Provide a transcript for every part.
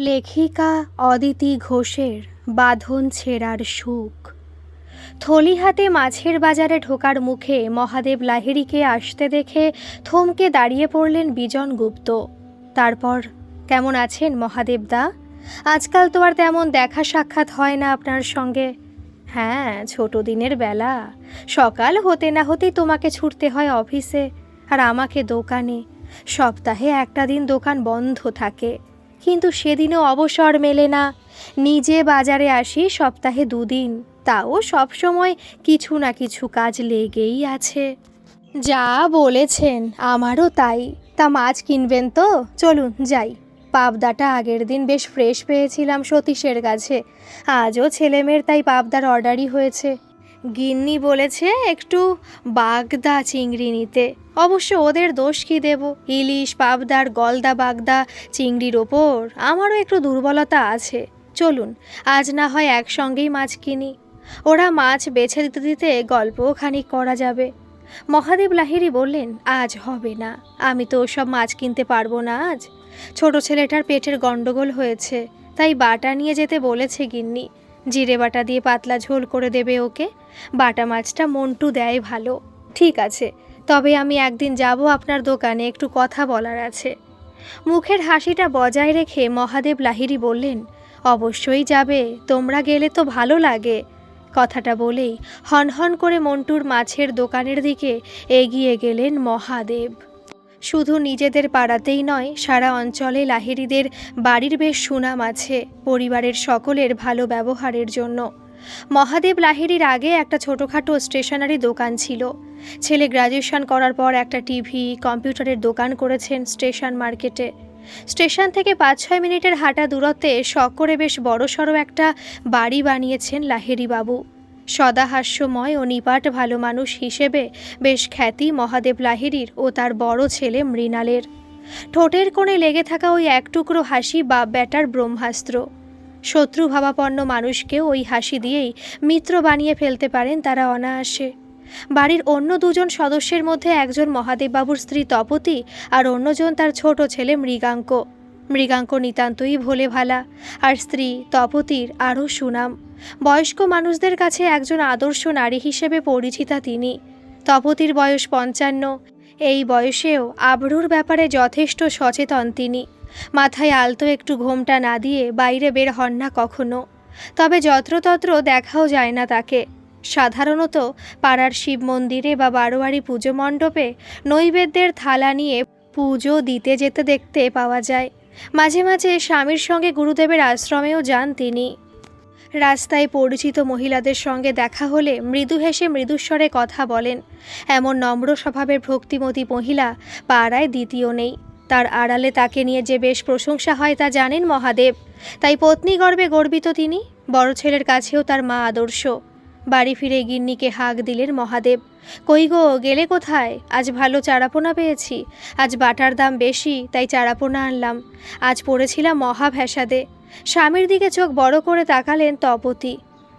লেখিকা অদিতি ঘোষের বাঁধন ছেঁড়ার সুখ। থলি হাতে মাছের বাজারে ঢোকার মুখে মহাদেব লাহিড়িকে আসতে দেখে থমকে দাঁড়িয়ে পড়লেন বিজন গুপ্ত। তারপর, কেমন আছেন মহাদেব দা? আজকাল তো আর তেমন দেখা সাক্ষাৎ হয় না আপনার সঙ্গে। হ্যাঁ ছোট দিনের বেলা। সকাল হতে না হতেই তোমাকে ছুটতে হয় অফিসে। আর আমাকে দোকানে। সপ্তাহে একটা দিন দোকান বন্ধ থাকে। কিন্তু সেদিনও অবসর মেলে না। নিজে বাজারে আসি সপ্তাহে দুদিন। তাও সবসময় কিছু না কিছু কাজ লেগেই আছে। যা বলেছেন, আমারও তাই। তা মাছ কিনবেন তো? চলুন, যাই। পাবদাটা আগের দিন বেশ ফ্রেশ পেয়েছিলাম সতীশের কাছে। আজও ছেলেমেয়ের তাই পাবদার অর্ডারই হয়েছে। গিন্নি বলেছে একটু বাগদা চিংড়ি নিতে। অবশ্য ওদের দোষ কি দেব? ইলিশ, পাবদার, গলদা, বাগদা চিংড়ির ওপর আমারও একটু দুর্বলতা আছে। চলুন, আজ না হয় একসঙ্গেই মাছ কিনি। ওরা মাছ বেছে দিতে দিতে গল্পও খানিক করা যাবে। মহাদেব লাহিরি বললেন, আজ হবে না। আমি তো ওসব মাছ কিনতে পারব না আজ। ছোট ছেলেটার পেটের গণ্ডগোল হয়েছে, তাই বাটা নিয়ে যেতে বলেছে গিন্নি। জিরে বাটা দিয়ে পাতলা ঝোল করে দেবে ওকে। বাটা মাছটা মন্টু দেয় ভালো। ঠিক আছে, তবে আমি একদিন যাব আপনার দোকানে, একটু কথা বলার আছে। মুখের হাসিটা বজায় রেখে মহাদেব লাহিরি বললেন, অবশ্যই যাবে, তোমরা গেলে তো ভালো লাগে। কথাটা বলেই হনহন করে মন্টুর মাছের দোকানের দিকে এগিয়ে গেলেন মহাদেব। শুধু নিজেদের পাড়াতেই নয়, সারা অঞ্চলে লাহিড়িদের বাড়ির বেশ সুনাম আছে পরিবারের সকলের ভালো ব্যবহারের জন্য। মহাদেব লাহিড়ির আগে একটা ছোটোখাটো স্টেশনারি দোকান ছিল। ছেলে গ্র্যাজুয়েশন করার পর একটা টিভি, কম্পিউটারের দোকান করেছেন স্টেশন মার্কেটে। স্টেশন থেকে পাঁচ ছয় মিনিটের হাঁটা দূরত্বে শখ করে বেশ বড়সড় একটা বাড়ি বানিয়েছেন লাহিড়ি বাবু সদাহাস্যময় ও নিপাট ভালো মানুষ হিসেবে বেশ খ্যাতি মহাদেব লাহিড়ির ও তার বড় ছেলে মৃণালের। ঠোঁটের কোণে লেগে থাকা ওই এক টুকরো হাসি বা ব্যাটার ব্রহ্মাস্ত্র। শত্রু ভাবাপন্ন মানুষকে ওই হাসি দিয়েই মিত্র বানিয়ে ফেলতে পারেন তারা অনায়াসে। বাড়ির অন্য দুজন সদস্যের মধ্যে একজন মহাদেববাবুর স্ত্রী তপতি আর অন্যজন তার ছোট ছেলে মৃগাঙ্ক। মৃগাঙ্ক নিতান্তই ভোলে ভালা আর স্ত্রী তপতির আরও সুনাম। বয়স্ক মানুষদের কাছে একজন আদর্শ নারী হিসেবে পরিচিতা তিনি। তপতির বয়স পঞ্চান্ন। এই বয়সেও আবরুর ব্যাপারে যথেষ্ট সচেতন তিনি। মাথায় আলতো একটু ঘোমটা না দিয়ে বাইরে বের হন না কখনো। তবে যত্রতত্র দেখাও যায় না তাকে। সাধারণত পাড়ার শিব মন্দিরে বা বারোয়ারি পুজো মণ্ডপে নৈবেদ্যের থালা নিয়ে পুজো দিতে যেতে দেখতে পাওয়া যায়। মাঝে মাঝে স্বামীর সঙ্গে গুরুদেবের আশ্রমেও যান তিনি। রাস্তায় পরিচিত মহিলাদের সঙ্গে দেখা হলে মৃদু হেসে মৃদুস্বরে কথা বলেন। এমন নম্র স্বভাবের ভক্তিমতী মহিলা পাড়ায় দ্বিতীয় নেই। তার আড়ালে তাকে নিয়ে যে বেশ প্রশংসা হয় তা জানেন মহাদেব। তাই পত্নী গর্বে গর্বিত তিনি। বড় ছেলের কাছেও তার মা আদর্শ। বাড়ি ফিরে গিন্নিকে হাঁক দিলেন মহাদেব। কই গো, গেলে কোথায়? আজ ভালো চারাপোনা পেয়েছি। আজ বাটার দাম বেশি, তাই চারাপোনা আনলাম। আজ পড়েছিলাম মহা ভ্যাসাদে স্বামীর দিকে চোখ বড় করে তাকালেন তপতি।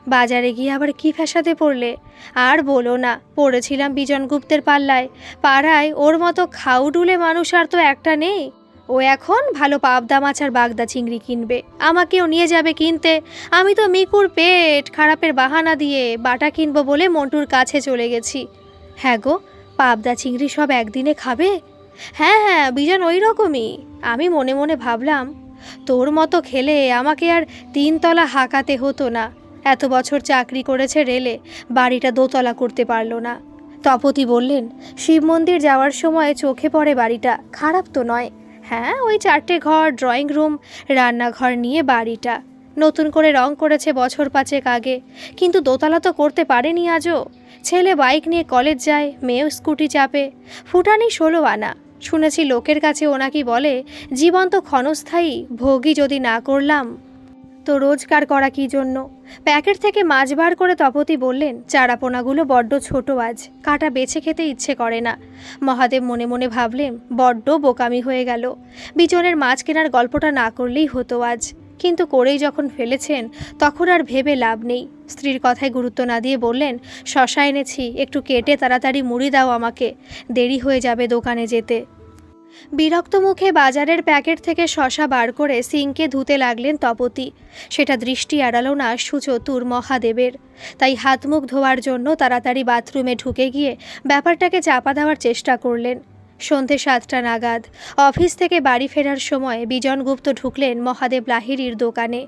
বাজারে গিয়ে আবার কি ফ্যাসাদে পড়লে? আর বলো না, পড়েছিলাম বিজন গুপ্তের পাল্লায়। পাড়ায় ওর মতো খাউডুলে মানুষ আর তো একটা নেই। ও এখন ভালো পাবদা মাছ আর বাগদা চিংড়ি কিনবে। আমাকেও নিয়ে যাবে কিনতে। আমি তো মিকুর পেট খারাপের বাহানা দিয়ে বাটা কিনবো বলে মন্টুর কাছে চলে গেছি। হ্যাঁ গো, পাবদা চিংড়ি সব একদিনে খাবে? হ্যাঁ হ্যাঁ বিজন ওই রকমই। আমি মনে মনে ভাবলাম তোর মতো খেলে আমাকে আর তিনতলা হাঁকাতে হতো না। এত বছর চাকরি করেছে রেলে, বাড়িটা দোতলা করতে পারল না। তপতি বললেন, শিব মন্দির যাওয়ার সময় চোখে পড়ে বাড়িটা। খারাপ তো নয়। হ্যাঁ ওই চারটে ঘর, ড্রয়িং রুম, রান্নাঘর নিয়ে বাড়িটা। নতুন করে রং করেছে বছর পাঁচেক আগে। কিন্তু দোতলা তো করতে পারেনি আজও। ছেলে বাইক নিয়ে কলেজ যায়, মেয়েও স্কুটি চাপে। ফুটানি ষোলো আনা। শুনেছি লোকের কাছে ওনাকি বলে, জীবন তো ক্ষণস্থায়ী, ভোগই যদি না করলাম, তো রোজগার করা কি জন্য? প্যাকেট থেকে মাছ বার করে তপতি বললেন, চারাপোনাগুলো বড্ড ছোট আজ, কাটা বেছে খেতে ইচ্ছে করে না। মহাদেব মনে মনে ভাবলেন, বড্ড বোকামি হয়ে গেল। বিচনের মাছ কেনার গল্পটা না করলেই হতো আজ। কিন্তু করেই যখন ফেলেছেন, তখন আর ভেবে লাভ নেই। স্ত্রীর কথায় গুরুত্ব না দিয়ে বললেন, শশা এনেছি, একটু কেটে তাড়াতাড়ি মুড়ি দাও আমাকে, দেরি হয়ে যাবে দোকানে যেতে বিরক্ত মুখে বাজারের প্যাকেট থেকে শশা বার করে সিংকে ধুতে লাগলেন তপতি। সেটা দৃষ্টি এড়ালো না সুচতুর মহাদেবের। তাই হাত মুখ ধোয়ার জন্য তাড়াতাড়ি বাথরুমে ঢুকে গিয়ে ব্যাপারটাকে চাপা দেওয়ার চেষ্টা করলেন। সন্ধে সাতটা নাগাদ অফিস থেকে বাড়ি ফেরার সময় বিজন গুপ্ত ঢুকলেন মহাদেব লাহিড়ির দোকানে।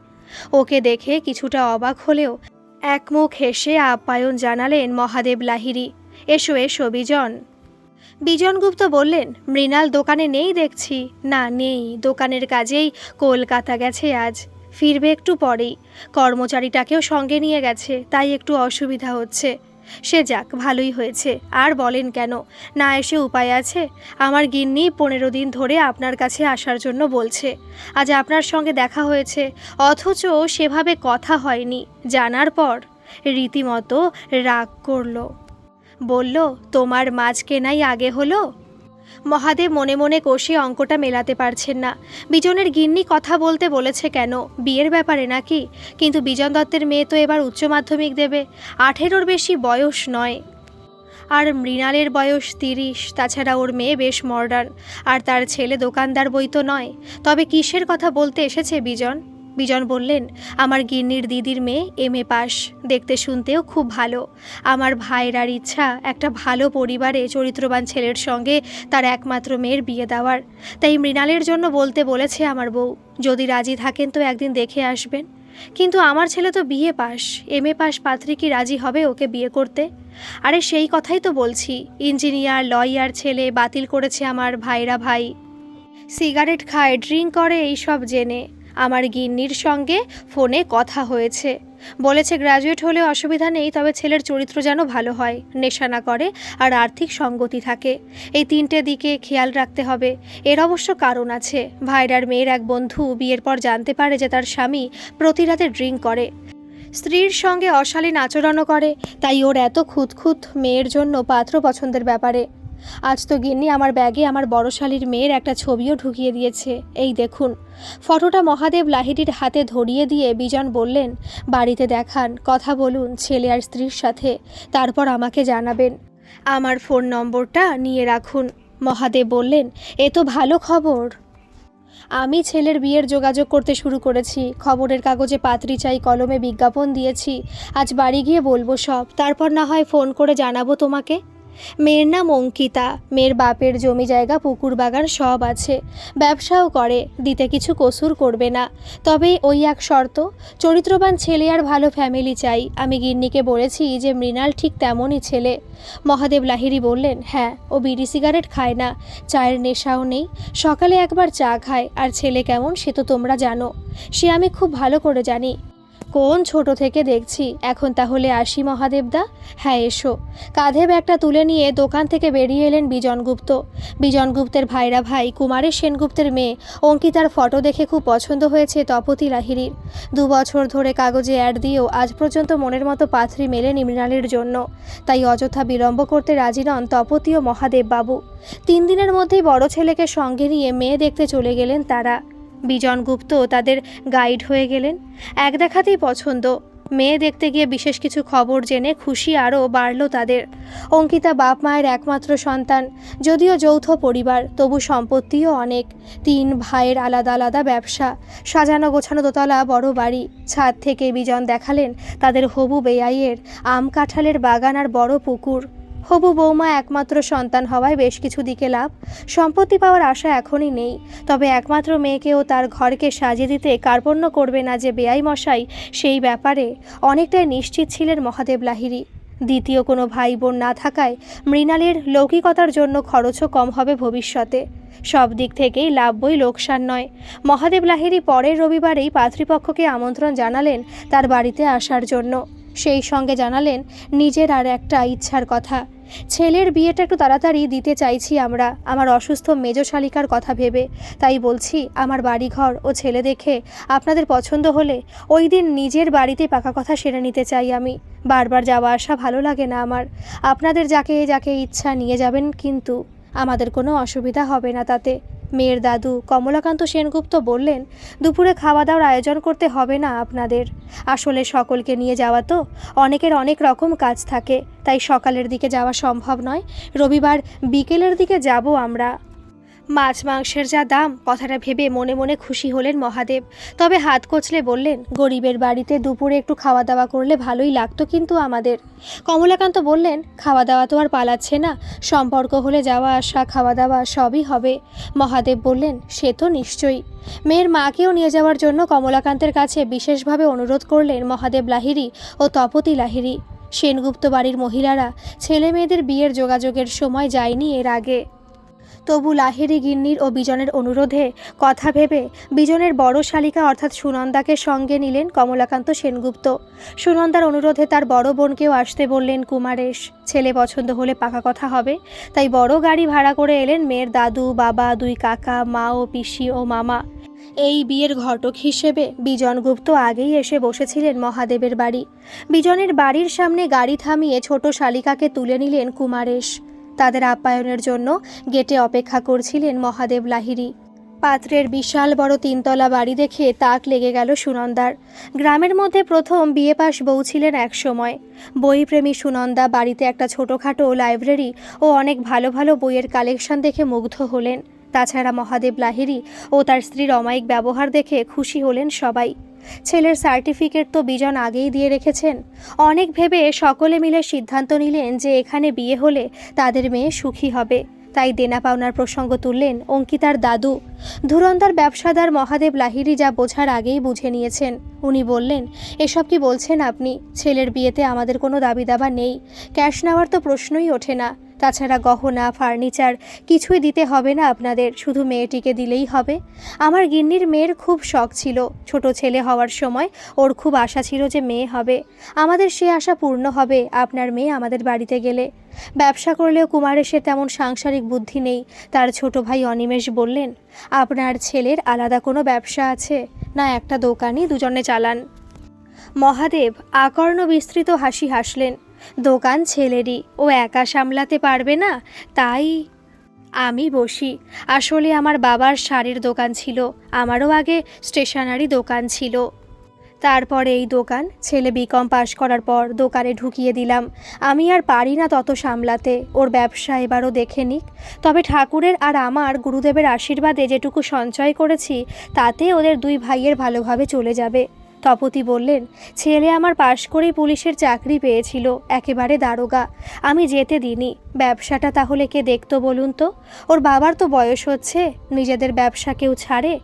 ওকে দেখে কিছুটা অবাক হলেও এক মুখ হেসে আপ্যায়ন জানালেন মহাদেব লাহিরি এসো এসো, বিজন। বিজন গুপ্ত বললেন, মৃণাল দোকানে নেই দেখছি। না, নেই। দোকানের কাজেই কলকাতা গেছে আজ। ফিরবে একটু পরেই। কর্মচারীটাকেও সঙ্গে নিয়ে গেছে, তাই একটু অসুবিধা হচ্ছে। সে যাক, ভালোই হয়েছে, আর বলেন কেন? না এসে উপায় আছে? আমার গিন্নি পনেরো দিন ধরে আপনার কাছে আসার জন্য বলছে। আজ আপনার সঙ্গে দেখা হয়েছে, অথচ সেভাবে কথা হয়নি। জানার পর রীতিমতো রাগ করল। বলল, তোমার মাছ কেনাই আগে হলো? মহাদেব মনে মনে কষে অঙ্কটা মেলাতে পারছেন না। বিজনের গিন্নি কথা বলতে বলেছে কেন? বিয়ের ব্যাপারে নাকি? কিন্তু বিজন দত্তের মেয়ে তো এবার উচ্চ মাধ্যমিক দেবে। আঠেরোর বেশি বয়স নয়। আর মৃণালের বয়স তিরিশ, তাছাড়া ওর মেয়ে বেশ মর্ডার আর তার ছেলে দোকানদার বই তো নয়। তবে কিসের কথা বলতে এসেছে বিজন? বিজন বললেন, আমার গিন্নির দিদির মেয়ে এম এ পাস। দেখতে শুনতেও খুব ভালো। আমার ভাইয়ের আর ইচ্ছা একটা ভালো পরিবারে চরিত্রবান ছেলের সঙ্গে তার একমাত্র মেয়ের বিয়ে দেওয়ার। তাই মৃণালের জন্য বলতে বলেছে আমার বউ, যদি রাজি থাকেন তো একদিন দেখে আসবেন। কিন্তু আমার ছেলে তো বিয়ে পাস। এম এ পাস পাত্রী কি রাজি হবে ওকে বিয়ে করতে? আরে সেই কথাই তো বলছি। ইঞ্জিনিয়ার, লয়ার ছেলে বাতিল করেছে আমার ভাইরা ভাই। সিগারেট খায়, ড্রিঙ্ক করে, এইসব জেনে। আমার গিন্নির সঙ্গে ফোনে কথা হয়েছে। বলেছে গ্র্যাজুয়েট হলে অসুবিধা নেই, তবে ছেলের চরিত্র যেন ভালো হয়, নেশা না করে আর আর্থিক সঙ্গতি থাকে। এই তিনটে দিকে খেয়াল রাখতে হবে। এর অবশ্য কারণ আছে। ভাইরার মেয়ের এক বন্ধু বিয়ের পর জানতে পারে যে তার স্বামী প্রতি রাতে ড্রিঙ্ক করে। স্ত্রীর সঙ্গে অশালীন আচরণও করে, তাই ওর এত খুঁতখুত মেয়ের জন্য পাত্র পছন্দের ব্যাপারে। আজ তো গিন্নি আমার ব্যাগে আমার বড় শালীর মেয়ের একটা ছবিও ঢুকিয়ে দিয়েছে। এই দেখুন। ফটোটা মহাদেব লাহিড়ির হাতে ধরিয়ে দিয়ে বিজন বললেন, বাড়িতে দেখান, কথা বলুন ছেলে আর স্ত্রীর সাথে, তারপর আমাকে জানাবেন। আমার ফোন নম্বরটা নিয়ে রাখুন। মহাদেব বললেন, এ তো ভালো খবর। আমি ছেলের বিয়ের যোগাযোগ করতে শুরু করেছি। খবরের কাগজে পাত্রী চাই, কলমে বিজ্ঞাপন দিয়েছি। আজ বাড়ি গিয়ে বলব সব। তারপর না হয় ফোন করে জানাব তোমাকে। মেয়ের নাম অঙ্কিতা, মেয়ের বাপের জমি জায়গা, পুকুর বাগান সব আছে। ব্যবসাও করে, দিতে কিছু কসুর করবে না। তবে ওই এক শর্ত, চরিত্রবান ছেলে আর ভালো ফ্যামিলি চাই। আমি গিন্নিকে বলেছি যে, মৃণাল ঠিক তেমনই ছেলে। মহাদেব লাহিরি বললেন হ্যাঁ ও বিড়ি সিগারেট খায় না। চায়ের নেশাও নেই। সকালে একবার চা খায়। আর ছেলে কেমন, সে তো তোমরা জানো। সে আমি খুব ভালো করে জানি। কোন ছোট থেকে দেখছি? এখন তাহলে আসি মহাদেবদা? হ্যাঁ এসো। কাঁধে ব্যাগটা তুলে নিয়ে দোকান থেকে বেরিয়ে এলেন বিজনগুপ্ত বিজনগুপ্তের ভাইরা ভাই, কুমারের সেনগুপ্তের মেয়ে, অঙ্কিতার ফটো দেখে খুব পছন্দ হয়েছে তপতি লাহিরির দু বছর ধরে কাগজে অ্যাড দিয়েও আজ পর্যন্ত মনের মতো পাথরি মেলেনি মৃণালের জন্য। তাই অযথা বিলম্ব করতে রাজি নন তপতি ও মহাদেব বাবু তিন দিনের মধ্যেই বড় ছেলেকে সঙ্গে নিয়ে মেয়ে দেখতে চলে গেলেন তারা। বিজন গুপ্ত তাদের গাইড হয়ে গেলেন। এক দেখাতেই পছন্দ। মেয়ে দেখতে গিয়ে বিশেষ কিছু খবর জেনে খুশি আরও বাড়ল তাদের। অঙ্কিতা বাপ মায়ের একমাত্র সন্তান, যদিও যৌথ পরিবার, তবু সম্পত্তিও অনেক। তিন ভাইয়ের আলাদা আলাদা ব্যবসা, সাজানো গোছানো দোতলা, বড় বাড়ি। ছাদ থেকে বিজন দেখালেন তাদের হবু বেয়াইয়ের আম কাঁঠালের বাগান আর বড় পুকুর। হবু বৌমা একমাত্র সন্তান হওয়ায় বেশ কিছু দিকে লাভ। সম্পত্তি পাওয়ার আশা এখনই নেই। তবে একমাত্র মেয়েকেও তার ঘরকে সাজিয়ে দিতে কার্পণ্য করবে না যে বেআই মশাই, সেই ব্যাপারে অনেকটাই নিশ্চিত ছিলেন মহাদেব লাহিরি দ্বিতীয় কোনো ভাই বোন না থাকায় মৃণালের লৌকিকতার জন্য খরচও কম হবে ভবিষ্যতে। সব দিক থেকেই লাভ বই লোকসান নয়। মহাদেব লাহিরি পরের রবিবারেই পাত্রীপক্ষকে আমন্ত্রণ জানালেন তার বাড়িতে আসার জন্য। সেই সঙ্গে জানালেন, নিজের আর একটা ইচ্ছার কথা। ছেলের বিয়েটা একটু তাড়াতাড়ি দিতে চাইছি আমরা। আমার অসুস্থ মেজ শালিকার কথা ভেবে। তাই বলছি, আমার বাড়িঘর ও ছেলে দেখে আপনাদের পছন্দ হলে ওই দিন নিজের বাড়িতে পাকা কথা সেরে নিতে চাই আমি। বারবার যাওয়া আসা ভালো লাগে না আমার। আপনাদের যাকে যাকে ইচ্ছা নিয়ে যাবেন কিন্তু আমাদের কোনো অসুবিধা হবে না তাতে। মেয়ের দাদু কমলাকান্ত সেনগুপ্ত বললেন, দুপুরে খাওয়া দাওয়ার আয়োজন করতে হবে না আপনাদের? আসলে সকলকে নিয়ে যাওয়া তো অনেকের অনেক রকম কাজ থাকে, তাই সকালের দিকে যাওয়া সম্ভব নয়। রবিবার বিকেলের দিকে যাব আমরা। মাছ, মাংসের যা দাম, কথাটা ভেবে মনে মনে খুশি হলেন মহাদেব। তবে হাত কচলে বললেন, গরিবের বাড়িতে দুপুরে একটু খাওয়া দাওয়া করলে ভালোই লাগতো কিন্তু আমাদের। কমলাকান্ত বললেন খাওয়া দাওয়া তো আর পালাচ্ছে না, সম্পর্ক হলে যাওয়া, আসা খাওয়া দাওয়া সবই হবে। মহাদেব বললেন, সে তো নিশ্চয়ই। মেয়ের মাকেও নিয়ে যাওয়ার জন্য কমলাকান্তের কাছে বিশেষভাবে অনুরোধ করলেন মহাদেব লাহিড়ী ও তপতি লাহিড়ী। সেনগুপ্ত বাড়ির মহিলারা ছেলে মেয়েদের বিয়ের যোগাযোগের সময় যায়নি এর আগে। তবু লাহিড়ী গিন্নির ও বিজনের অনুরোধে কথা ভেবে বিজনের বড় শালিকা অর্থাৎ সুনন্দাকে সঙ্গে নিলেন কমলাকান্ত সেনগুপ্ত। সুনন্দার অনুরোধে তার বড় বোনকেও আসতে বললেন কুমারেশ। ছেলে পছন্দ হলে পাকা কথা হবে। তাই বড় গাড়ি ভাড়া করে এলেন মেয়ের দাদু, বাবা, দুই কাকা, মা ও পিসি ও মামা। এই বিয়ের ঘটক হিসেবে বিজন গুপ্ত আগেই এসে বসেছিলেন মহাদেবের বাড়ি। বিজনের বাড়ির সামনে গাড়ি থামিয়ে ছোট শালিকাকে তুলে নিলেন কুমারেশ। তাদের আপ্যায়নের জন্য গেটে অপেক্ষা করছিলেন মহাদেব লাহিড়ী। পাত্রের বিশাল বড় তিনতলা বাড়ি দেখে তাক লেগে গেল সুনন্দার। গ্রামের মধ্যে প্রথম বিয়ে পাশ বউ ছিলেন এক সময়। বইপ্রেমী সুনন্দা বাড়িতে একটা ছোটোখাটো লাইব্রেরি ও অনেক ভালো ভালো বইয়ের কালেকশন দেখে মুগ্ধ হলেন। তাছাড়া মহাদেব লাহিড়ী ও তার স্ত্রীর অমায়িক ব্যবহার দেখে খুশি হলেন সবাই। ছেলের সার্টিফিকেট তো বিজন আগেই দিয়ে রেখেছেন। অনেক ভেবে সকলে মিলে সিদ্ধান্ত নিলেন যে এখানে বিয়ে হলে তাদের মেয়ে সুখী হবে। তাই দেনা পাওনার প্রসঙ্গ তুললেন অঙ্কিতার দাদু। ধুরন্ধার ব্যবসাদার মহাদেব লাহিড়ী যা বোঝার আগেই বুঝে নিয়েছেন। উনি বললেন, এসব কি বলছেন আপনি? ছেলের বিয়েতে আমাদের কোনো দাবি দাবা নেই। ক্যাশ নেওয়ার তো প্রশ্নই ওঠে না। তাছাড়া গহনা, ফার্নিচার কিছুই দিতে হবে না আপনাদের, শুধু মেয়েটিকে দিলেই হবে। আমার গিন্নির মেয়ের খুব শখ ছিল। ছোট ছেলে হওয়ার সময় ওর খুব আশা ছিল যে মেয়ে হবে। আমাদের সে আশা পূর্ণ হবে, আপনার মেয়ে আমাদের বাড়িতে গেলে। ব্যবসা করলেও কুমারের সে তেমন সাংসারিক বুদ্ধি নেই। তার ছোট ভাই অনিমেষ বললেন, আপনার ছেলের আলাদা কোনো ব্যবসা আছে? না, একটা দোকানই দুজনে চালান। মহাদেব আকর্ণ বিস্তৃত হাসি হাসলেন দোকান ছেলেরই। ও একা সামলাতে পারবে না, তাই আমি বসি। আসলে আমার বাবার শাড়ির দোকান ছিল, আমারও আগে স্টেশনারি দোকান ছিল। তারপরে এই দোকান, ছেলে বিকম পাশ করার পর দোকানে ঢুকিয়ে দিলাম। আমি আর পারি না তত সামলাতে, ওর ব্যবসা এবারও দেখে নিক। তবে ঠাকুরের আর আমার গুরুদেবের আশীর্বাদে যেটুকু সঞ্চয় করেছি, তাতে ওদের দুই ভাইয়ের ভালোভাবে চলে যাবে। তপতি বললেন, ছেলে আমার পাশ করেই পুলিশের চাকরি পেয়েছিল, একেবারে দারোগা। আমি যেতে দিইনি। ব্যবসাটা তাহলে কে দেখতো বলুন তো? ওর বাবার তো বয়স হচ্ছে, নিজেদের ব্যবসা কেউ ছাড়ে?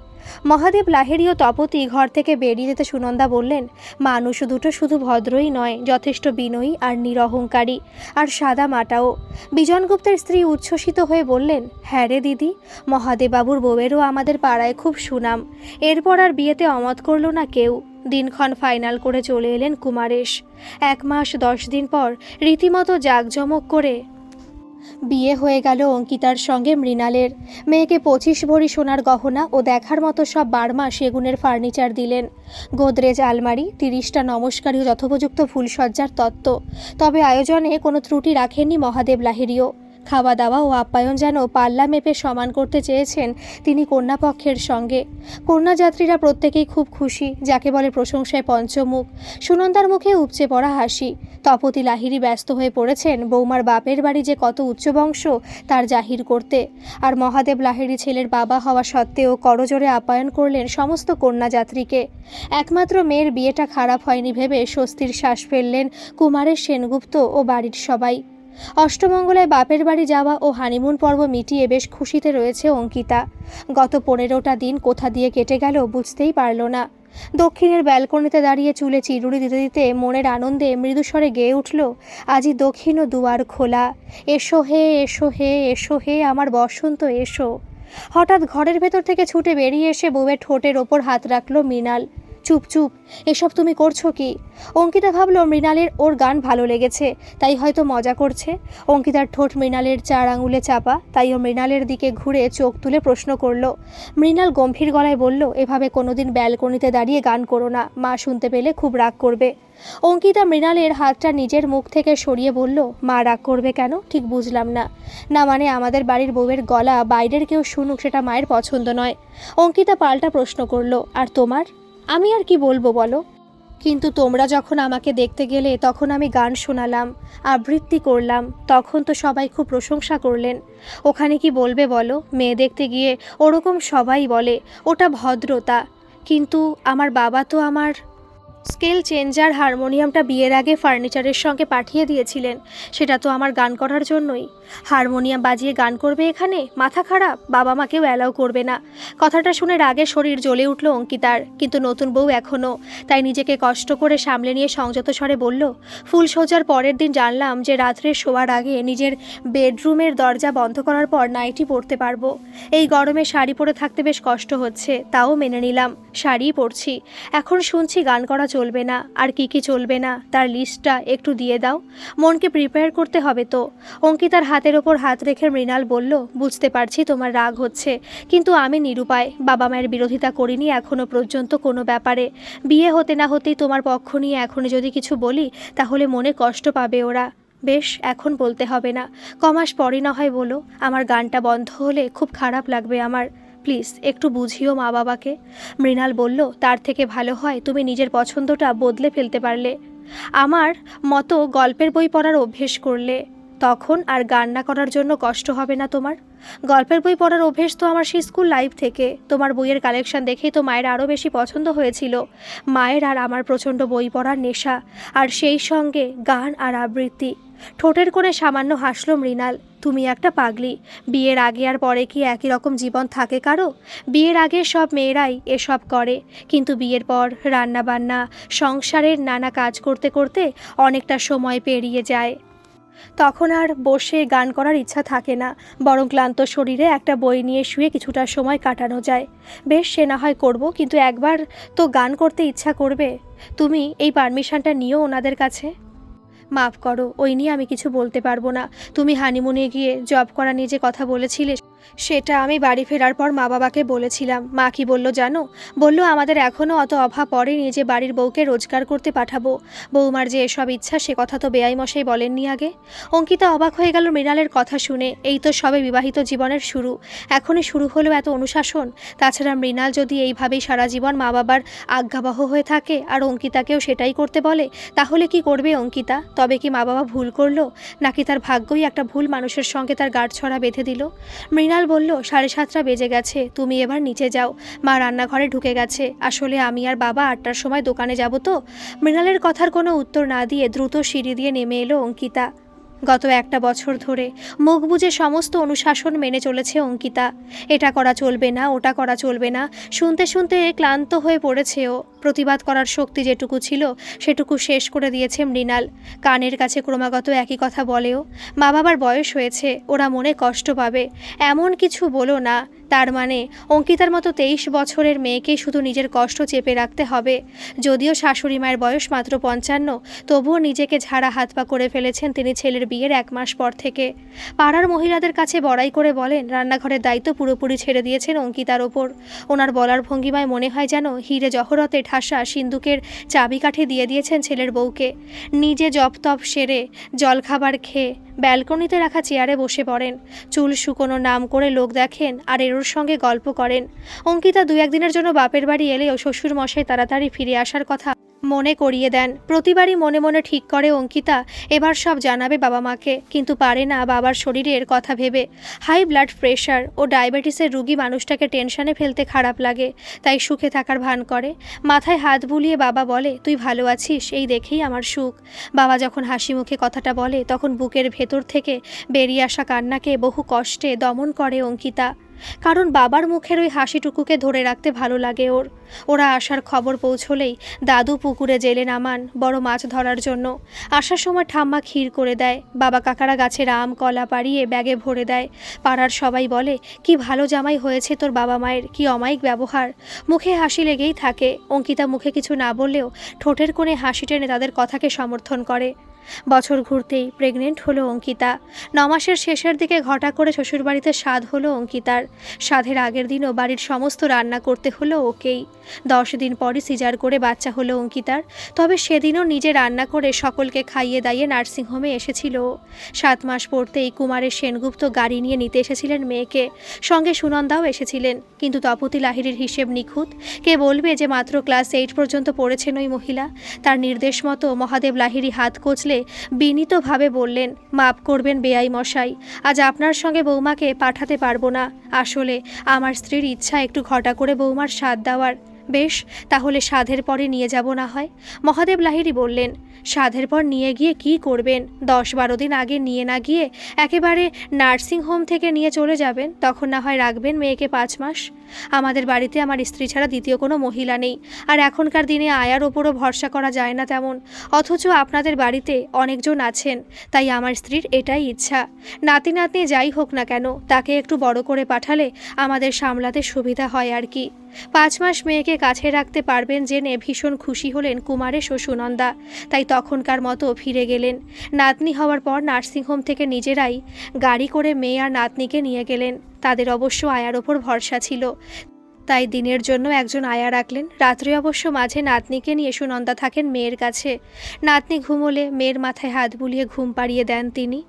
মহাদেব লাহিড়ী ও তপতি ঘর থেকে বেরিয়ে যেতে সুনন্দা বললেন, মানুষ দুটো শুধু ভদ্রই নয়, যথেষ্ট বিনয়ী আর নিরহংকারী, আর সাদা মাটাও। বিজনগুপ্তের স্ত্রী উচ্ছ্বসিত হয়ে বললেন হ্যাঁ রে দিদি, মহাদেববাবুর বউয়েরও আমাদের পাড়ায় খুব সুনাম। এরপর আর বিয়েতে অমত করল না কেউ। দিনক্ষণ ফাইনাল করে চলে এলেন কুমারেশ। এক মাস দশ দিন পর রীতিমতো জাঁকজমক করে বিয়ে হয়ে গেল অঙ্কিতার সঙ্গে মৃণালের। মেয়েকে পঁচিশ ভরি সোনার গহনা ও দেখার মতো সব বার্মা সেগুনের ফার্নিচার দিলেন। গোদরেজ আলমারি, তিরিশটা নমস্কারী যথোপযুক্ত ফুলসজ্জার তত্ত্ব। তবে আয়োজনে কোনো ত্রুটি রাখেননি মহাদেব লাহিড়িও। খাওয়া দাওয়া ও আপ্যায়ন যেন পাল্লা মেপে সমান করতে চেয়েছেন তিনি কন্যাপক্ষের সঙ্গে। কন্যাযাত্রীরা প্রত্যেকেই খুব খুশি, যাকে বলে প্রশংসায় পঞ্চমুখ। সুনন্দার মুখে উপচে পড়া হাসি। তপতি লাহিড়ি ব্যস্ত হয়ে পড়েছেন, বৌমার বাপের বাড়ি যে কত উচ্চবংশ তার জাহির করতে। আর মহাদেব লাহিড়ি ছেলের বাবা হওয়া সত্ত্বেও করজোরে আপ্যায়ন করলেন সমস্ত কন্যাযাত্রীকে একমাত্র মেয়ের বিয়েটা খারাপ হয়নি ভেবে স্বস্তির শ্বাস ফেললেন কুমারের সেনগুপ্ত ও বাড়ির সবাই। অষ্টমঙ্গলায় বাপের বাড়ি যাওয়া ও হানিমুন পর্ব মিটিয়ে বেশ খুশিতে রয়েছে অঙ্কিতা। গত পনেরোটা দিন কোথা দিয়ে কেটে গেল বুঝতেই পারল না। দক্ষিণের ব্যালকনিতে দাঁড়িয়ে চুলে চিরুড়ি দিতে দিতে মনের আনন্দে মৃদুস্বরে গেয়ে উঠল, আজি দক্ষিণ ও দুয়ার খোলা। এসো হে এসো হে এসো হে, আমার বসন্ত, এসো। হঠাৎ ঘরের ভেতর থেকে ছুটে বেরিয়ে এসে বউয়ের ঠোঁটের ওপর হাত রাখল মৃণাল। চুপ চুপ, এসব তুমি করছ কি? অঙ্কিতা ভাবল মৃণালের ওর গান ভালো লেগেছে, তাই হয়তো মজা করছে। অঙ্কিতার ঠোঁট মৃণালের চার আঙুলে চাপা তাই ও মৃণালের দিকে ঘুরে চোখ তুলে প্রশ্ন করল। মৃণাল গম্ভীর গলায় বলল, এভাবে কোনোদিন ব্যালকনিতে দাঁড়িয়ে গান করো না, মা শুনতে পেলে খুব রাগ করবে। অঙ্কিতা মৃণালের হাতটা নিজের মুখ থেকে সরিয়ে বলল, মা রাগ করবে কেন? ঠিক বুঝলাম না। না মানে আমাদের বাড়ির বউয়ের গলা বাইরের কেউ শুনুক সেটা মায়ের পছন্দ নয়। অঙ্কিতা পাল্টা প্রশ্ন করল, আর তোমার? আমি আর কি বলব বলো? কিন্তু তোমরা যখন আমাকে দেখতে গেলে তখন আমি গান শোনালাম, আবৃত্তি করলাম, তখন তো সবাই খুব প্রশংসা করলেন। ওখানে কি বলবে বলো? মেয়ে দেখতে গিয়ে ওরকম সবাই বলে, ওটা ভদ্রতা। কিন্তু আমার বাবা তো আমার স্কেল চেঞ্জার হারমোনিয়ামটা বিয়ের আগে ফার্নিচারের সঙ্গে পাঠিয়ে দিয়েছিলেন। সেটা তো আমার গান করার জন্যই। হারমোনিয়াম বাজিয়ে গান করবে এখানে? মাথা খারাপ? বাবা মাকেও অ্যালাউ করবে না। কথাটা শুনে রাগে শরীর জ্বলে উঠল অঙ্কিতার, কিন্তু নতুন বউ এখনও তাই নিজেকে কষ্ট করে সামলে নিয়ে সংযত স্বরে বলল, ফুল সোজার পরের দিন জানলাম যে রাত্রে শোয়ার আগে নিজের বেডরুমের দরজা বন্ধ করার পর নাইটি পরতে পারব। এই গরমে শাড়ি পরে থাকতে বেশ কষ্ট হচ্ছে, তাও মেনে নিলাম। শাড়িই পরছি। এখন শুনছি গান করা চলবে না, আর কি কি চলবে না, তার লিস্টটা একটু দিয়ে দাও। মনকে প্রিপেয়ার করতে হবে তো। অঙ্কিতার হাতের ওপর হাত রেখে মৃণাল বলল, বুঝতে পারছি তোমার রাগ হচ্ছে, কিন্তু আমি নিরুপায়, বাবা মায়ের বিরোধিতা করিনি এখনও পর্যন্ত কোনো ব্যাপারে। বিয়ে হতে না হতেই তোমার পক্ষ নিয়ে এখন যদি কিছু বলি, তাহলে মনে কষ্ট পাবে ওরা। বেশ, এখন বলতে হবে না। কমাস পরই না হয় বলো, আমার গানটা বন্ধ হলে খুব খারাপ লাগবে আমার। প্লিজ, একটু বুঝিও মা বাবাকে। মৃণাল বলল, তার থেকে ভালো হয় তুমি নিজের পছন্দটা বদলে ফেলতে পারলে। আমার মতো গল্পের বই পড়ার অভ্যেস করলে। তখন আর গান না করার জন্য কষ্ট হবে না তোমার। গল্পের বই পড়ার অভ্যেস তো আমার সেই স্কুল লাইফ থেকে। তোমার বইয়ের কালেকশন দেখেই তো মায়ের আরও বেশি পছন্দ হয়েছিল। মায়ের আর আমার প্রচণ্ড বই পড়ার নেশা, আর সেই সঙ্গে গান আর আবৃত্তি। ঠোঁটের কোণে সামান্য হাসল মৃণাল। তুমি একটা পাগলি। বিয়ের আগে আর পরে কি একই রকম জীবন থাকে কারও? বিয়ের আগে সব মেয়েরাই এসব করে। কিন্তু বিয়ের পর রান্না বান্না সংসারের নানা কাজ করতে করতে অনেকটা সময় পেরিয়ে যায়। তখন আর বসে গান করার ইচ্ছা থাকে না, বরং ক্লান্ত শরীরে একটা বই নিয়ে শুয়ে কিছুটা সময় কাটানো যায়। বেশ সে না হয় করব, কিন্তু একবার তো গান করতে ইচ্ছা করবে। তুমি এই পারমিশনটা নিও ওনাদের কাছে। মাফ করো, ওই নিয়ে আমি কিছু বলতে পারব না। তুমি হানিমুনে গিয়ে জব করা নিয়ে যে কথা বলেছিলে সেটা আমি বাড়ি ফেরার পর মা বাবাকে বলেছিলাম। মা কি বলল জানো? বলল, আমাদের এখনও অত অভাব পড়েনি যে বাড়ির বউকে রোজগার করতে পাঠাবো। বৌমার যে এসব ইচ্ছা, সে কথা তো বেআই মশাই বলেননি আগে। অঙ্কিতা অবাক হয়ে গেল মৃণালের কথা শুনে। এই তো সবে বিবাহিত জীবনের শুরু। এখনই শুরু হলো এত অনুশাসন। তাছাড়া মৃণাল যদি এইভাবেই সারা জীবন মা বাবার আজ্ঞাবহ হয়ে থাকে আর অঙ্কিতাকেও সেটাই করতে বলে, তাহলে কি করবে অঙ্কিতা? তবে কি মা বাবা ভুল করল? নাকি তার ভাগ্যই একটা ভুল মানুষের সঙ্গে তার গাঁটছড়া বেঁধে দিল? বলল, সাড়ে সাতটা বেজে গেছে, তুমি এবার নিচে যাও। মা রান্নাঘরে ঢুকে গেছে। আসলে আমি আর বাবা আটটার সময় দোকানে যাব তো? মৃণালের কথার কোনো উত্তর না দিয়ে দ্রুত সিঁড়ি দিয়ে নেমে এলো অঙ্কিতা। গত একটা বছর ধরে মুখ বুজে সমস্ত অনুশাসন মেনে চলেছে অঙ্কিতা। এটা করা চলবে না, ওটা করা চলবে না। শুনতে শুনতে ক্লান্ত হয়ে পড়েছে ও। প্রতিবাদ করার শক্তি যেটুকু ছিল, সেটুকু শেষ করে দিয়েছে মৃণাল। কানের কাছে ক্রমাগত একই কথা বলেও মা বাবার বয়স হয়েছে, ওরা মনে কষ্ট পাবে। এমন কিছু বলো না, তার মানে অঙ্কিতার মতো তেইশ বছরের মেয়েকে শুধু নিজের কষ্ট চেপে রাখতে হবে। যদিও শাশুড়ি মায়ের বয়স মাত্র পঞ্চান্ন, তবুও নিজেকে ঝাড়া হাত পা করে ফেলেছেন তিনি ছেলের বিয়ের এক মাস পর থেকে। পাড়ার মহিলাদের কাছে বড়াই করে বলেন, রান্নাঘরের দায়িত্ব পুরোপুরি ছেড়ে দিয়েছেন অঙ্কিতার ওপর। ওনার বলার ভঙ্গিমায় মনে হয় যেন হিরে জহরতে ঠাসা সিন্দুকের চাবিকাঠি দিয়ে দিয়েছেন ছেলের বউকে। নিজে জপ তপ সেরে জলখাবার খেয়ে ব্যালকনিতে রাখা চেয়ারে বসে পড়েন। চুল শুকোনো নাম করে লোক দেখেন আর এরোর সঙ্গে গল্প করেন। অঙ্কিতা দু একদিনের জন্য বাপের বাড়ি এলেও শ্বশুর মশাই তাড়াতাড়ি ফিরে আসার কথা মনে করিয়ে দেন। প্রতিবারই মনে মনে ঠিক করে অঙ্কিতা, এবার সব জানাবে বাবা মাকে, কিন্তু পারে না বাবার শরীরের কথা ভেবে। হাই ব্লাড প্রেশার ও ডায়াবেটিসের রুগী মানুষটাকে টেনশনে ফেলতে খারাপ লাগে, তাই সুখে থাকার ভান করে। মাথায় হাত বুলিয়ে বাবা বলে, তুই ভালো আছিস, এই দেখেই আমার সুখ। বাবা যখন হাসি মুখে কথাটা বলে, তখন বুকের ভেতর থেকে বেরিয়ে আসা কান্নাকে বহু কষ্টে দমন করে অঙ্কিতা। কারণ বাবার মুখের ওই হাসিটুকুকে ধরে রাখতে ভালো লাগে ওর। ওরা আসার খবর পৌঁছলেই দাদু পুকুরে জেলে নামান, বড় মাছ ধরার জন্য। আসার সময় ঠাম্মা ক্ষীর করে দেয়, বাবা কাকারা গাছের আম, কলা পাড়িয়ে ব্যাগে ভরে দেয়। পাড়ার সবাই বলে, কি ভালো জামাই হয়েছে তোর বাবা মায়ের, কি অমায়িক ব্যবহার। মুখে হাসি লেগেই থাকে। অঙ্কিতা মুখে কিছু না বললেও ঠোঁটের কোণে হাসি টেনে তাদের কথাকে সমর্থন করে। বছর ঘুরতেই প্রেগনেন্ট হলো অঙ্কিতা। নমাসের শেষের দিকে ঘটা করে শ্বশুরবাড়িতে স্বাদ হলো অঙ্কিতার। স্বাদের আগের দিনও বাড়ির সমস্ত রান্না করতে হলো ওকেই। দশ দিন পরই সিজার করে বাচ্চা হলো অঙ্কিতার। তবে সেদিনও নিজে রান্না করে সকলকে খাইয়ে দাইয়ে নার্সিংহোমে এসেছিল সাত মাস পড়তেই কুমারের সেনগুপ্ত গাড়ি নিয়ে নিতে এসেছিলেন মেয়েকে। সঙ্গে সুনন্দাও এসেছিলেন। কিন্তু তপতি লাহিড়ির হিসেব নিখুঁত। কে বলবে যে মাত্র ক্লাস এইট পর্যন্ত পড়েছেন ওই মহিলা? তার নির্দেশ মতো মহাদেব লাহিড়ি হাত কোচলে বিনীতভাবে বললেন, মাপ করবেন বেআই মশাই, আজ আপনার সঙ্গে বৌমাকে পাঠাতে পারব না। আসলে আমার স্ত্রীর ইচ্ছা একটু ঘটা করে বৌমার স্বাদ দেওয়ার। বেশ, তাহলে সাধের পরে নিয়ে যাব না হয়? মহাদেব লাহিড়ি বললেন সাধের পর নিয়ে গিয়ে কি করবেন? দশ বারো দিন আগে নিয়ে না গিয়ে একেবারে নার্সিং হোম থেকে নিয়ে চলে যাবেন, তখন না হয় রাখবেন মেয়েকে পাঁচ মাস। আমাদের বাড়িতে আমার স্ত্রী ছাড়া দ্বিতীয় কোনো মহিলা নেই, আর এখনকার দিনে আয়ার ওপরও ভরসা করা যায় না তেমন। অথচ আপনাদের বাড়িতে অনেকজন আছেন, তাই আমার স্ত্রীর এটাই ইচ্ছা। নাতি নাতনি যাই হোক না কেন, তাকে একটু বড় করে পাঠালে আমাদের সামলাতে সুবিধা হয় আর কি। পাঁচ মাস মেয়েকে কাছে রাখতে পারবেন জেনে ভীষণ খুশি হলেন কুমারের শ্বশুনন্দা তাই তখনকার মতো ফিরে গেলেন। নাতনি হওয়ার পর নার্সিংহোম থেকে নিজেরাই গাড়ি করে মেয়ে আর নাতনিকে নিয়ে গেলেন। তাদের অবশ্য আয়ার ওপর ভরসা ছিল। তাই দিনের জন্য একজন আয়া রাখলেন। রাত্রে অবশ্য মাঝে নাতনিকে নিয়ে সুনন্দা থাকেন মেয়ের কাছে। নাতনি ঘুমোলে, মেয়ের মাথায় হাত বুলিয়ে ঘুম পাড়িয়ে দেন তিনি।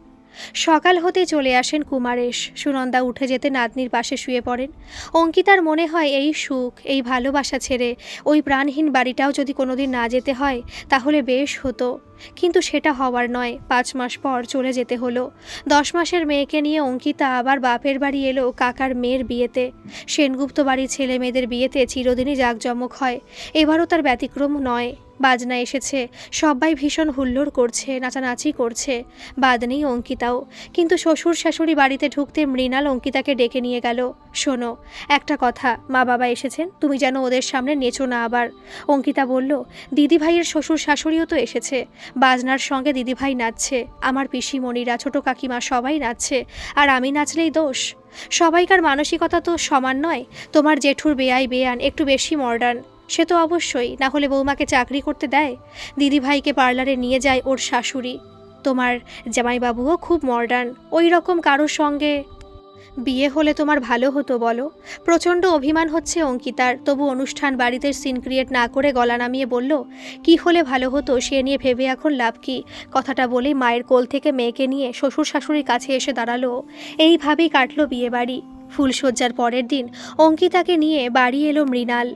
সকাল হতে চলে আসেন কুমারেশ। সুনন্দা উঠে যেতে নাতনির পাশে শুয়ে পড়েন। অঙ্কিতার মনে হয়, এই সুখ, এই ভালোবাসা ছেড়ে ওই প্রাণহীন বাড়িটাও যদি কোনোদিন না যেতে হয়, তাহলে বেশ হতো। কিন্তু সেটা হওয়ার নয়, পাঁচ মাস পর চলে যেতে হলো। দশ মাসের মেয়েকে নিয়ে অঙ্কিতা আবার বাপের বাড়ি এলো কাকার মেয়ের বিয়েতে। সেনগুপ্ত বাড়ির ছেলে মেয়েদের বিয়েতে চিরদিনই জাঁকজমক হয়। এবারও তার ব্যতিক্রম নয়। বাজনা এসেছে, সবাই ভীষণ হুল্লোড় করছে, নাচানাচি করছে, বাদ নেই অঙ্কিতাও। কিন্তু শ্বশুর শাশুড়ি বাড়িতে ঢুকতে মৃণাল অঙ্কিতাকে ডেকে নিয়ে গেল। শোনো, একটা কথা মা বাবা এসেছেন, তুমি যেন ওদের সামনে নেচো না আবার। অঙ্কিতা বলল, দিদিভাইয়ের শ্বশুর শাশুড়িও তো এসেছে বাজনার সঙ্গে দিদিভাই নাচছে। আমার পিসিমণিরা, ছোট কাকিমা সবাই নাচছে, আর আমি নাচলেই দোষ। সবাইকার মানসিকতা তো সমান নয়। তোমার জেঠুর বেয়াই বেয়ান একটু বেশি মডার্ন সে তো অবশ্যই, না হলে বৌমাকে চাকরি করতে দেয়। দিদিভাইকে পার্লারে নিয়ে যায় ওর শাশুড়ি। তোমার জামাইবাবুও খুব মডার্ন ওই রকম কারোর সঙ্গে বিয়ে হলে তোমার ভালো হতো, বলো। প্রচণ্ড অভিমান হচ্ছে অঙ্কিতার। তবু অনুষ্ঠান বাড়িতে সিন ক্রিয়েট না করে গলা নামিয়ে বলল, কি হলে ভালো হতো সে নিয়ে ভেবে এখন লাভ কি? কথাটা বলেই মায়ের কোল থেকে মেয়েকে নিয়ে শ্বশুর শাশুড়ির কাছে এসে দাঁড়াল। এইভাবেই কাটলো বিয়ে বাড়ি ফুলশয্যার পরের দিন অঙ্কিতাকে নিয়ে বাড়ি এলো মৃণাল।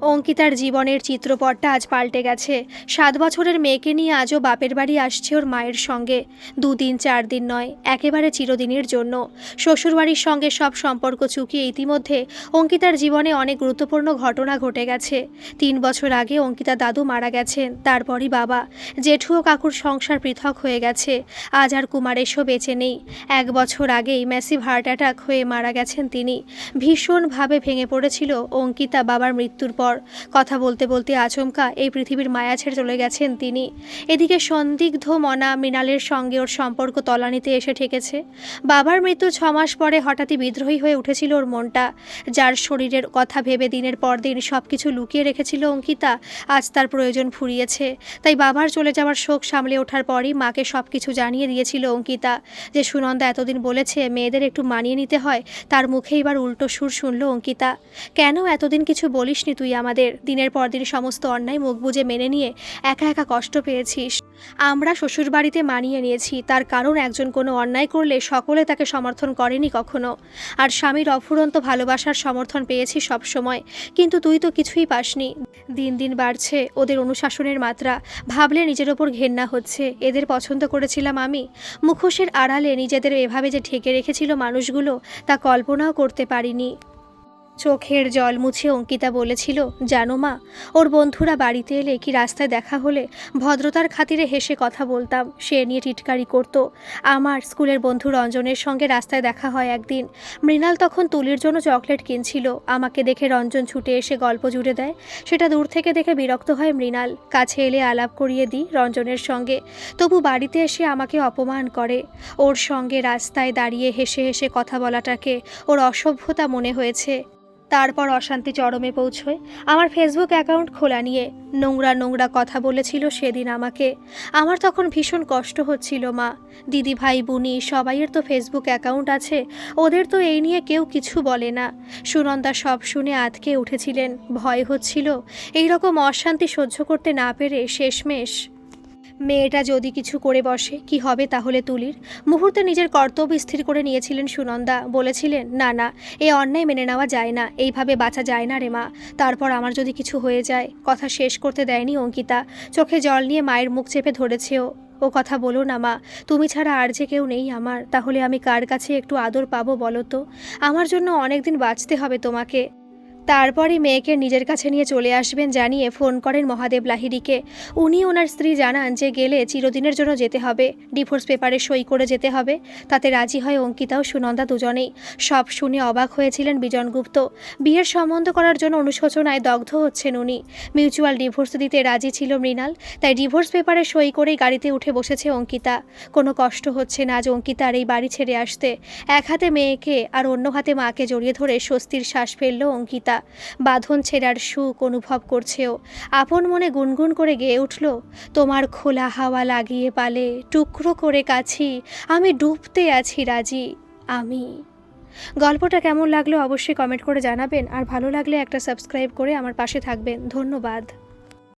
অঙ্কিতার জীবনের চিত্রপটটা আজ পাল্টে গেছে। সাত বছরের মেয়েকে নিয়ে আজও বাপের বাড়ি আসছে ওর মায়ের সঙ্গে। দুদিন, চার দিন নয়, একেবারে চিরদিনের জন্য। শ্বশুরবাড়ির সঙ্গে সব সম্পর্ক চুকিয়ে ইতিমধ্যে অঙ্কিতার জীবনে অনেক গুরুত্বপূর্ণ ঘটনা ঘটে গেছে। তিন বছর আগে অঙ্কিতা দাদু মারা গেছেন, তারপরই বাবা। জেঠু ও কাকুর সংসার পৃথক হয়ে গেছে। আজ আর কুমারেশও বেঁচে নেই। এক বছর আগেই ম্যাসিভ হার্ট অ্যাটাক হয়ে মারা গেছেন তিনি। ভীষণভাবে ভেঙে পড়েছিল অঙ্কিতা বাবার মৃত্যুর পর। কথা বলতে বলতে আচমকা এই পৃথিবীর মায়া ছেড়ে চলে গেছেন তিনি। এদিকে সন্দিগ্ধ মনা মৃণালের সঙ্গে ওর সম্পর্ক তলানিতে এসে ঠেকেছে। বাবার মৃত্যু ছ মাস পরে হঠাৎই বিদ্রোহী হয়ে উঠেছিল ওর মনটা। যার শরীরের কথা ভেবে দিনের পর দিন সব কিছু লুকিয়ে রেখেছিল অঙ্কিতা। আজ তার প্রয়োজন ফুরিয়েছে। তাই বাবার চলে যাওয়ার শোক সামলে ওঠার পরই মাকে সব কিছু জানিয়ে দিয়েছিল অঙ্কিতা। যে সুনন্দা এতদিন বলেছে, মেয়েদের একটু মানিয়ে নিতে হয়। তার মুখে এবার উল্টো সুর শুনল অঙ্কিতা। কেন এতদিন কিছু বলিসনি তুই আমাদের দিনের পর দিন সমস্ত অন্যায় মুখ বুজে মেনে নিয়ে একা একা কষ্ট পেয়েছিস। আমরা শ্বশুরবাড়িতে মানিয়ে নিয়েছি, তার কারণ একজন কোনো অন্যায় করলে সকলে তাকে সমর্থন করেনি কখনো। আর স্বামীর অফুরন্ত ভালোবাসার সমর্থন পেয়েছি সবসময়, কিন্তু তুই তো কিছুই পাসনি। দিন দিন বাড়ছে, ওদের অনুশাসনের মাত্রা। ভাবলে নিজের ওপর ঘেন্না হচ্ছে, এদের পছন্দ করেছিলাম আমি। মুখোশের আড়ালে নিজেদের এভাবে যে ঠেকে রেখেছিল মানুষগুলো, তা কল্পনাও করতে পারিনি। চোখের জল মুছে অঙ্কিতা বলেছিল, জানো মা, ওর বন্ধুরা বাড়িতে এলে কি রাস্তায় দেখা হলে ভদ্রতার খাতিরে হেসে কথা বলতাম। সে নিয়ে টিটকারি করত। আমার স্কুলের বন্ধু রঞ্জনের সঙ্গে রাস্তায় দেখা হয় একদিন। মৃণাল তখন তুলির জন্য চকলেট কিনছিল। আমাকে দেখে রঞ্জন ছুটে এসে গল্প জুড়ে দেয়। সেটা দূর থেকে দেখে বিরক্ত হয় মৃণাল। কাছে এলে আলাপ করিয়ে দিই রঞ্জনের সঙ্গে। তবু বাড়িতে এসে আমাকে অপমান করে। ওর সঙ্গে রাস্তায় দাঁড়িয়ে হেসে হেসে কথা বলাটাকে ওর অসভ্যতা মনে হয়েছে। তারপর অশান্তি চরমে পৌঁছয়। আমার ফেসবুক অ্যাকাউন্ট খোলা নিয়ে নোংরা নোংরা কথা বলেছিল সেদিন আমাকে। আমার তখন ভীষণ কষ্ট হচ্ছিল, মা। দিদি, ভাই, বুনি, সবাইয়ের তো ফেসবুক অ্যাকাউন্ট আছে, ওদের তো এই নিয়ে কেউ কিছু বলে না। সুনন্দা সব শুনে আতকে উঠেছিলেন, ভয় হচ্ছিল। এই রকম অশান্তি সহ্য করতে না পেরে শেষমেশ মেয়েটা যদি কিছু করে বসে, কি হবে তাহলে তুলির? মুহূর্তে নিজের কর্তব্য স্থির করে নিয়েছিলেন সুনন্দা। বলেছিলেন, না না এ অন্যায় মেনে নেওয়া যায় না, এইভাবে বাঁচা যায় না রে মা। তারপর আমার যদি কিছু হয়ে যায়। কথা শেষ করতে দেয়নি অঙ্কিতা। চোখে জল নিয়ে মায়ের মুখ চেপে ধরেছেও। ও কথা বলো না মা, তুমি ছাড়া আর যে কেউ নেই আমার। তাহলে আমি কার কাছে একটু আদর পাবো বলো তো? আমার জন্য অনেক দিন বাঁচতে হবে তোমাকে। তারপরই মেয়েকে নিজের কাছে নিয়ে চলে আসবেন জানিয়ে ফোন করেন মহাদেব লাহিড়িকে। উনি ওনার স্ত্রী জানান যে গেলে চিরদিনের জন্য যেতে হবে, ডিভোর্স পেপারে সই করে যেতে হবে, তাতে রাজি হয় অঙ্কিতা ও সুনন্দা দুজনেই। সব শুনে অবাক হয়েছিলেন বিজন গুপ্ত। বিয়ের সম্বন্ধ করার জন্য অনুশোচনায় দগ্ধ হচ্ছেন উনি। মিউচুয়াল ডিভোর্স দিতে রাজি ছিল মৃণাল, তাই ডিভোর্স পেপারে সই করেই গাড়িতে উঠে বসেছে অঙ্কিতা। কোনো কষ্ট হচ্ছে না আজ অঙ্কিতার এই বাড়ি ছেড়ে আসতে। এক হাতে মেয়েকে আর অন্য হাতে মাকে জড়িয়ে ধরে স্বস্তির শ্বাস ফেলল অঙ্কিতা। বাঁধন ছেঁড়ার সুখ অনুভব করছেও। আপন মনে গুনগুন করে গেয়ে উঠল, তোমার খোলা হাওয়া লাগিয়ে পালে, টুকরো করে কাছি, আমি ডুবতে আছি রাজি, আমি। গল্পটা কেমন লাগল অবশ্যই কমেন্ট করে জানাবেন, আর ভালো লাগলে একটা সাবস্ক্রাইব করে আমার পাশে থাকবেন। ধন্যবাদ।